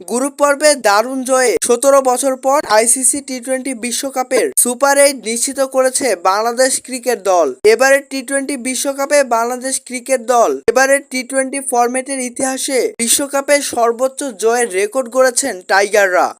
Group পর্বে দারুণ জয়ে সতেরো বছর পর আইসিসি টি টোয়েন্টি বিশ্বকাপের সুপার এইট নিশ্চিত করেছে বাংলাদেশ ক্রিকেট দল। এবারের টি টোয়েন্টি বিশ্বকাপে বাংলাদেশ ক্রিকেট দল এবারের টি টোয়েন্টি ফরম্যাটের ইতিহাসে বিশ্বকাপে সর্বোচ্চ জয়ের রেকর্ড গড়েছেন টাইগাররা।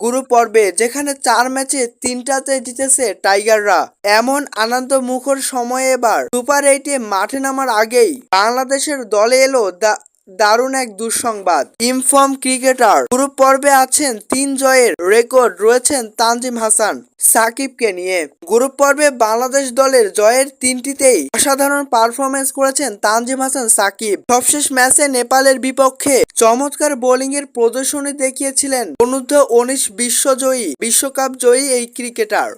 গ্রুপ পর্বে যেখানে চার ম্যাচে তিনটাতে জিতেছে টাইগাররা, এমন আনন্দ মুখর সময়ে এবার সুপার এইটে মাঠে নামার আগেই বাংলাদেশের দলে এলো দা- দারুণ এক দুঃসংবাদ। ইনফর্ম ক্রিকেটার গ্রুপ পর্বে আছেন তিন জয়ের রেকর্ড রয়েছেন তানজিম হাসান সাকিবকে নিয়ে। গ্রুপ পর্বে বাংলাদেশ দলের জয়ের তিনটিতেই অসাধারণ পারফরমেন্স করেছেন তানজিম হাসান, সাকিব। সবশেষ ম্যাচে নেপালের বিপক্ষে চমৎকার বোলিং এর প্রদর্শনী দেখিয়েছিলেন অনূর্ধ্ব উনিশ বিশ্বজয়ী, বিশ্বকাপ জয়ী এই ক্রিকেটার।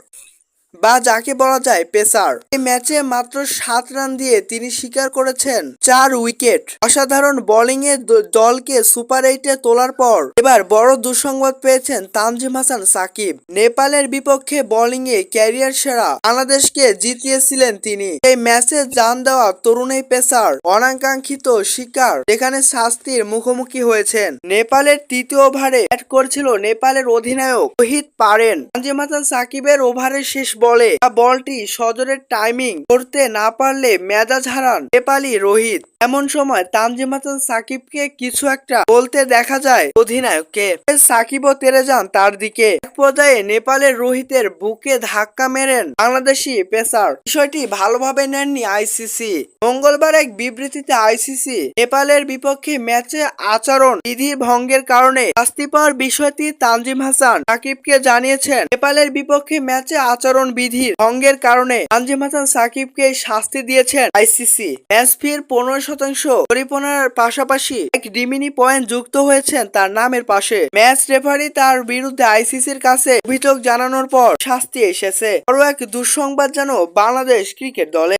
বা যাকে বলা যায় পেসার। এই ম্যাচে মাত্র সাত রান দিয়ে তিনি স্বীকার করেছেন চার উইকেট। অসাধারণ বোলিং এ দলকে সুপার এইটে তোলার পর এবার বড় দুঃসংবাদ পেয়েছেন তানজিম হাসান সাকিব। নেপালের বিপক্ষে বোলিং এ ক্যারিয়ার সেরা বাংলাদেশকে জিতিয়েছিলেন তিনি। এই ম্যাচে জান দেওয়া তরুণ এই পেসার অনাকাঙ্ক্ষিত শিকার যেখানে শাস্তির মুখোমুখি হয়েছেন। নেপালের তৃতীয় ওভারে ব্যাট করছিল নেপালের অধিনায়ক রোহিত পারেন। তানজিম হাসান সাকিবের ওভারের শেষ বলে বলটি সজরের টাইমিং করতে না পারলে মেজাজ হারান নেপালি রোহিত। এমন সময় তানজিম হাসান সাকিবকে কিছু একটা বলতে দেখা যায় অধিনায়ককে। সাকিবও তেরে যান তার দিকে। এক পর্যায়ে নেপালের রোহিতের বুকে ধাক্কা মেরেন বাংলাদেশি পেসার। বিষয়টি ভালোভাবে নেননি আইসিসি। মঙ্গলবার এক বিবৃতিতে আইসিসি নেপালের বিপক্ষে ম্যাচে আচরণ বিধি ভঙ্গের কারণে শাস্তি পাওয়ার বিষয়টি তানজিম হাসান সাকিবকে জানিয়েছেন। নেপালের বিপক্ষে ম্যাচে আচরণ বিধির ভঙ্গের কারণে তানজিম হাসান সাকিবকে শাস্তি দিয়েছেন আইসিসি। ম্যাচ ফির পনেরো শতাংশ পরিপনার পাশাপাশি এক ডিমিনি পয়েন্ট যুক্ত হয়েছেন তার নামের পাশে। ম্যাচ রেফারি তার বিরুদ্ধে আইসিসির কাছে অভিযোগ জানানোর পর শাস্তি এসেছে। আরও এক দুঃসংবাদ যেন বাংলাদেশ ক্রিকেট দলে।